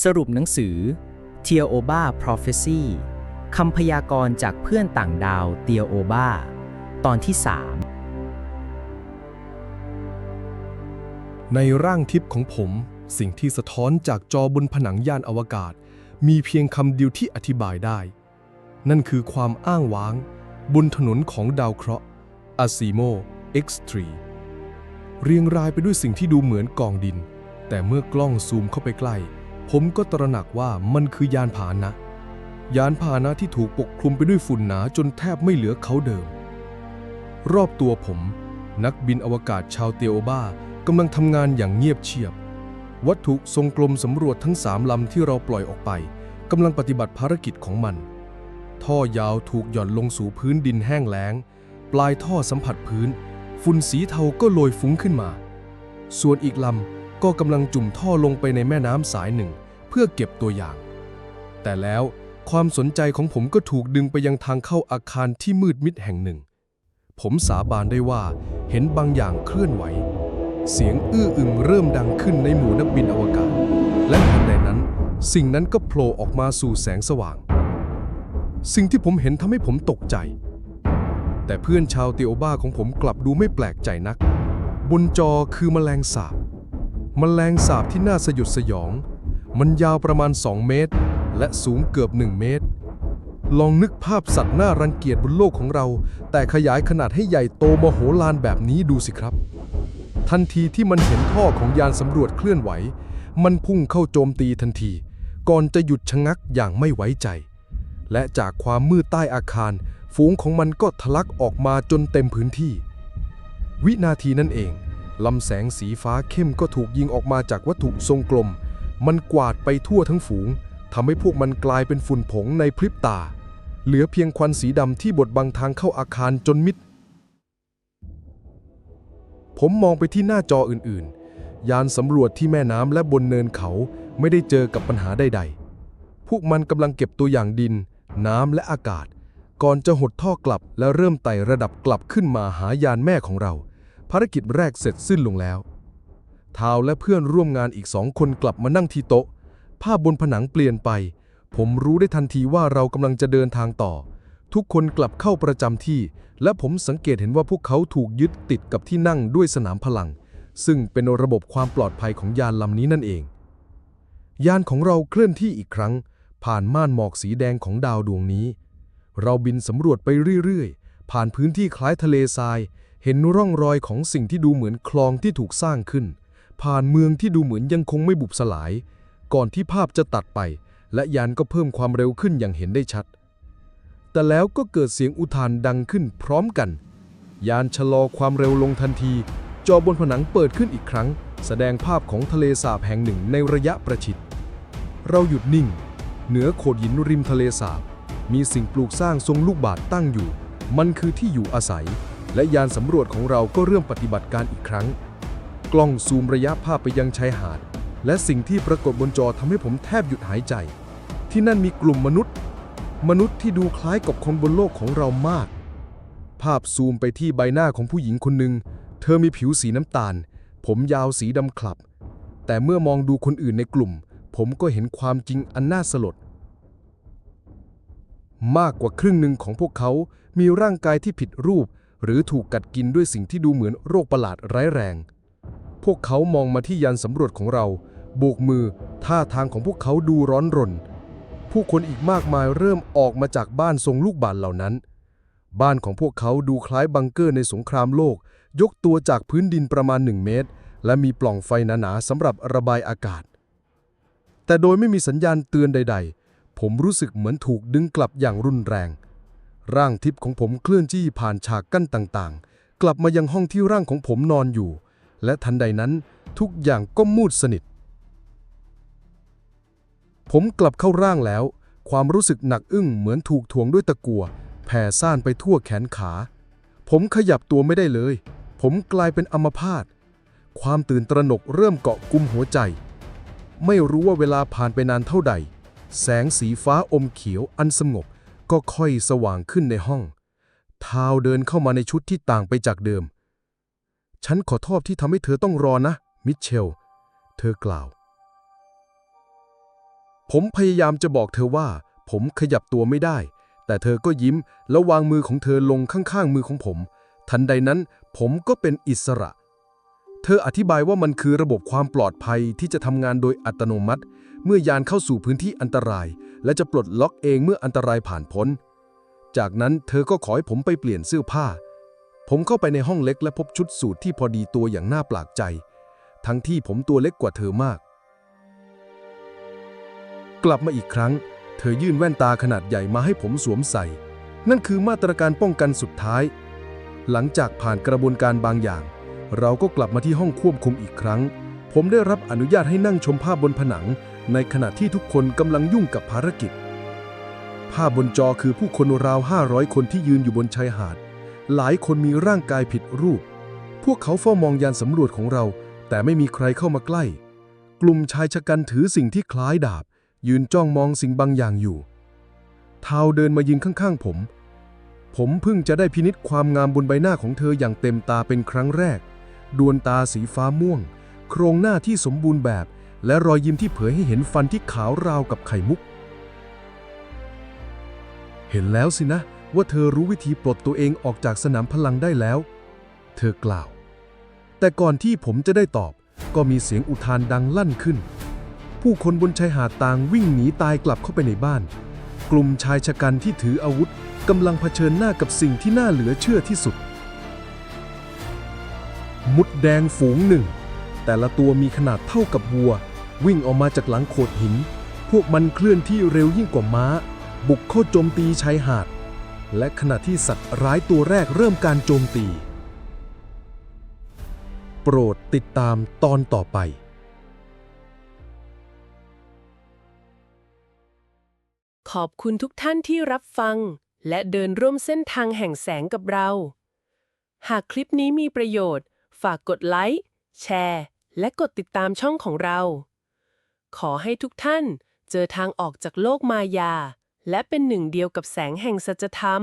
สรุปหนังสือ t e o b a Prophecy คำพยากรณ์จากเพื่อนต่างดาวเตียโอบาตอนที่ในร่างทิพย์ของผม สิ่งที่สะท้อนจากจอบนผนังยานอวกาศ มีเพียงคำเดียวที่อธิบายได้ นั่นคือความอ้างว้าง บนถนนของดาวเคราะห์อาซิโม X3 เรียงรายไปด้วยสิ่งที่ดูเหมือนกองดิน แต่เมื่อกล้องซูมเข้าไปใกล้ ผมก็ตระหนักว่ามันคือยานพาหนะ ยานพาหนะที่ถูกปกคลุมไปด้วยฝุ่นหนาจนแทบไม่เหลือเขาเดิม รอบตัวผม นักบินอวกาศชาวเตโอบากำลังทำงานอย่างเงียบเชียบ วัตถุทรงกลมสำรวจทั้งสามลำที่เราปล่อยออกไปกำลังปฏิบัติภารกิจของมัน ท่อยาวถูกหย่อนลงสู่พื้นดินแห้งแล้ง ปลายท่อสัมผัสพื้น ฝุ่นสีเทาก็โรยฟุ้งขึ้นมา ส่วนอีกลำก็กำลังจุ่มท่อลงไปในแม่น้ำสายหนึ่ง เพื่อเก็บตัวอย่าง แต่แล้วความสนใจของผมก็ถูกดึงไปยังทางเข้าอาคารที่มืดมิดแห่งหนึ่ง ผมสาบานได้ว่าเห็นบางอย่างเคลื่อนไหว เสียงอื้ออึงเริ่มดังขึ้นในหมู่นักบินอวกาศ และทันใดนั้น สิ่งนั้นก็โผล่ออกมาสู่แสงสว่าง สิ่งที่ผมเห็นทำให้ผมตกใจ แต่เพื่อนชาวเตโอบ้าของผมกลับดูไม่แปลกใจนัก บนจอคือแมลงสาบแมลงสาบที่น่าสยดสยอง มันยาวประมาณ 2 เมตร และสูงเกือบ 1 เมตร ลองนึกภาพสัตว์น่ารังเกียจบนโลกของเรา แต่ขยายขนาดให้ใหญ่โตมโหฬารแบบนี้ดูสิครับ ทันทีที่มันเห็นท่อของยานสำรวจเคลื่อนไหว มันพุ่งเข้าโจมตีทันที ก่อนจะหยุดชะงักอย่างไม่ไว้ใจ และจากความมืดใต้อาคาร ฝูงของมันก็ทะลักออกมาจนเต็มพื้นที่ วินาทีนั่นเองลำแสงสีฟ้าเข้มก็ถูกยิงออกมาจากวัตถุทรงกลม มันกวาดไปทั่วทั้งฝูงทำให้พวกมันกลายเป็นฝุ่นผงในพริบตา เหลือเพียงควันสีดำที่บดบังทางเข้าอาคารจนมิด ผมมองไปที่หน้าจออื่นๆ ยานสำรวจที่แม่น้ำและบนเนินเขาไม่ได้เจอกับปัญหาใดๆ พวกมันกำลังเก็บตัวอย่างดิน น้ำและอากาศ ก่อนจะหดท่อกลับและเริ่มไต่ระดับกลับขึ้นมาหายานแม่ของเรา ภารกิจแรกเสร็จสิ้นลงแล้ว ทาวและเพื่อนร่วมงานอีกสองคนกลับมานั่งที่โต๊ะ ภาพบนผนังเปลี่ยนไป ผมรู้ได้ทันทีว่าเรากำลังจะเดินทางต่อ ทุกคนกลับเข้าประจำที่ และผมสังเกตเห็นว่าพวกเขาถูกยึดติดกับที่นั่งด้วยสนามพลัง ซึ่งเป็นระบบความปลอดภัยของยานลำนี้นั่นเอง ยานของเราเคลื่อนที่อีกครั้ง ผ่านม่านหมอกสีแดงของดาวดวงนี้ เราบินสำรวจไปเรื่อยๆ ผ่านพื้นที่คล้ายทะเลทราย เห็นร่องรอยของสิ่งที่ดูเหมือนคลองที่ถูกสร้างขึ้น ผ่านเมืองที่ดูเหมือนยังคงไม่บุบสลาย ก่อนที่ภาพจะตัดไป และยานก็เพิ่มความเร็วขึ้นอย่างเห็นได้ชัด แต่แล้วก็เกิดเสียงอุทานดังขึ้นพร้อมกัน ยานชะลอความเร็วลงทันที จอบนผนังเปิดขึ้นอีกครั้ง แสดงภาพของทะเลสาบแห่งหนึ่งในระยะประชิด เราหยุดนิ่ง เหนือโขดหินริมทะเลสาบ มีสิ่งปลูกสร้างทรงลูกบาศก์ตั้งอยู่ มันคือที่อยู่อาศัย และยานสำรวจของเราก็เริ่มปฏิบัติการอีกครั้ง กล้องซูมระยะภาพไปยังชายหาด และสิ่งที่ปรากฏบนจอทำให้ผมแทบหยุดหายใจ ที่นั่นมีกลุ่มมนุษย์ มนุษย์ที่ดูคล้ายกับคนบนโลกของเรามาก ภาพซูมไปที่ใบหน้าของผู้หญิงคนหนึ่ง เธอมีผิวสีน้ำตาล ผมยาวสีดำคลับ แต่เมื่อมองดูคนอื่นในกลุ่ม ผมก็เห็นความจริงอันน่าสลดมากกว่าครึ่งหนึ่งของพวกเขา มีร่างกายที่ผิดรูป หรือถูกกัดกินด้วยสิ่งที่ดูเหมือนโรคประหลาดร้ายแรง พวกเขามองมาที่ยานสำรวจของเรา โบกมือ ท่าทางของพวกเขาดูร้อนรน ผู้คนอีกมากมายเริ่มออกมาจากบ้านทรงลูกบาศก์เหล่านั้น บ้านของพวกเขาดูคล้ายบังเกอร์ในสงครามโลก ยกตัวจากพื้นดินประมาณ 1 เมตร และมีปล่องไฟหนาๆสำหรับระบายอากาศ แต่โดยไม่มีสัญญาณเตือนใด ๆ ผมรู้สึกเหมือนถูกดึงกลับอย่างรุนแรง ร่างทิพย์ของผมเคลื่อนที่ผ่านฉากกั้นต่างๆ กลับมายังห้องที่ร่างของผมนอนอยู่ และทันใดนั้นทุกอย่างก็มืดสนิท ผมกลับเข้าร่างแล้ว ความรู้สึกหนักอึ้งเหมือนถูกถ่วงด้วยตะกัวแผ่ซ่านไปทั่วแขนขา ผมขยับตัวไม่ได้เลย ผมกลายเป็นอัมพาตความตื่นตระหนกเริ่มเกาะกุมหัวใจ ไม่รู้ว่าเวลาผ่านไปนานเท่าใด แสงสีฟ้าอมเขียวอันสงบก็ค่อยสว่างขึ้นในห้อง ทาวเดินเข้ามาในชุดที่ต่างไปจากเดิม ฉันขอโทษที่ทำให้เธอต้องรอนะ มิเชล เธอกล่าว ผมพยายามจะบอกเธอว่า ผมขยับตัวไม่ได้ แต่เธอก็ยิ้มแล้ววางมือของเธอลงข้างๆมือของผม ทันใดนั้นผมก็เป็นอิสระ เธออธิบายว่ามันคือระบบความปลอดภัยที่จะทำงานโดยอัตโนมัติ เมื่อยานเข้าสู่พื้นที่อันตราย และจะปลดล็อกเองเมื่ออันตรายผ่านพ้น จากนั้นเธอก็ขอให้ผมไปเปลี่ยนเสื้อผ้า ผมเข้าไปในห้องเล็กและพบชุดสูทที่พอดีตัวอย่างน่าแปลกใจ ทั้งที่ผมตัวเล็กกว่าเธอมาก กลับมาอีกครั้ง เธอยื่นแว่นตาขนาดใหญ่มาให้ผมสวมใส่ นั่นคือมาตรการป้องกันสุดท้าย หลังจากผ่านกระบวนการบางอย่าง เราก็กลับมาที่ห้องควบคุมอีกครั้ง ผมได้รับอนุญาตให้นั่งชมภาพบนผนัง ในขณะที่ทุกคนกำลังยุ่งกับภารกิจ ภาพบนจอคือผู้คนราว 500 คนที่ยืนอยู่บนชายหาด หลายคนมีร่างกายผิดรูป พวกเขาเฝ้ามองยานสำรวจของเรา แต่ไม่มีใครเข้ามาใกล้ กลุ่มชายชะกันถือสิ่งที่คล้ายดาบ ยืนจ้องมองสิ่งบางอย่างอยู่เทาวเดินมายืนข้างๆผม ผมเพิ่งจะได้พินิษความงามบนใบหน้าของเธออย่างเต็มตาเป็นครั้งแรก ดวงตาสีฟ้าม่วง โครงหน้าที่สมบูรณ์แบบ และรอยยิ้มที่เผยให้เห็นฟันที่ขาวราวกับไข่มุก เห็นแล้วสินะ ว่าเธอรู้วิธีปลดตัวเองออกจากสนามพลังได้แล้ว เธอกล่าว แต่ก่อนที่ผมจะได้ตอบ ก็มีเสียงอุทานดังลั่นขึ้น ผู้คนบนชายหาดต่างวิ่งหนีตายกลับเข้าไปในบ้าน กลุ่มชายชะกันที่ถืออาวุธกำลังเผชิญหน้ากับสิ่งที่น่าเหลือเชื่อที่สุด มุดแดงฝูงหนึ่ง แต่ละตัวมีขนาดเท่ากับวัว วิ่งออกมาจากหลังโขดหิน พวกมันเคลื่อนที่เร็วยิ่งกว่าม้า บุกเข้าโจมตีชายหาด และขณะที่สัตว์ร้ายตัวแรกเริ่มการโจมตี โปรดติดตามตอนต่อไปขอบคุณทุกท่านที่รับฟัง และเดินร่วมเส้นทางแห่งแสงกับเรา หากคลิปนี้มีประโยชน์ ฝากกดไลค์ แชร์ และกดติดตามช่องของเรา ขอให้ทุกท่านเจอทางออกจากโลกมายา และเป็นหนึ่งเดียวกับแสงแห่งสัจธรรม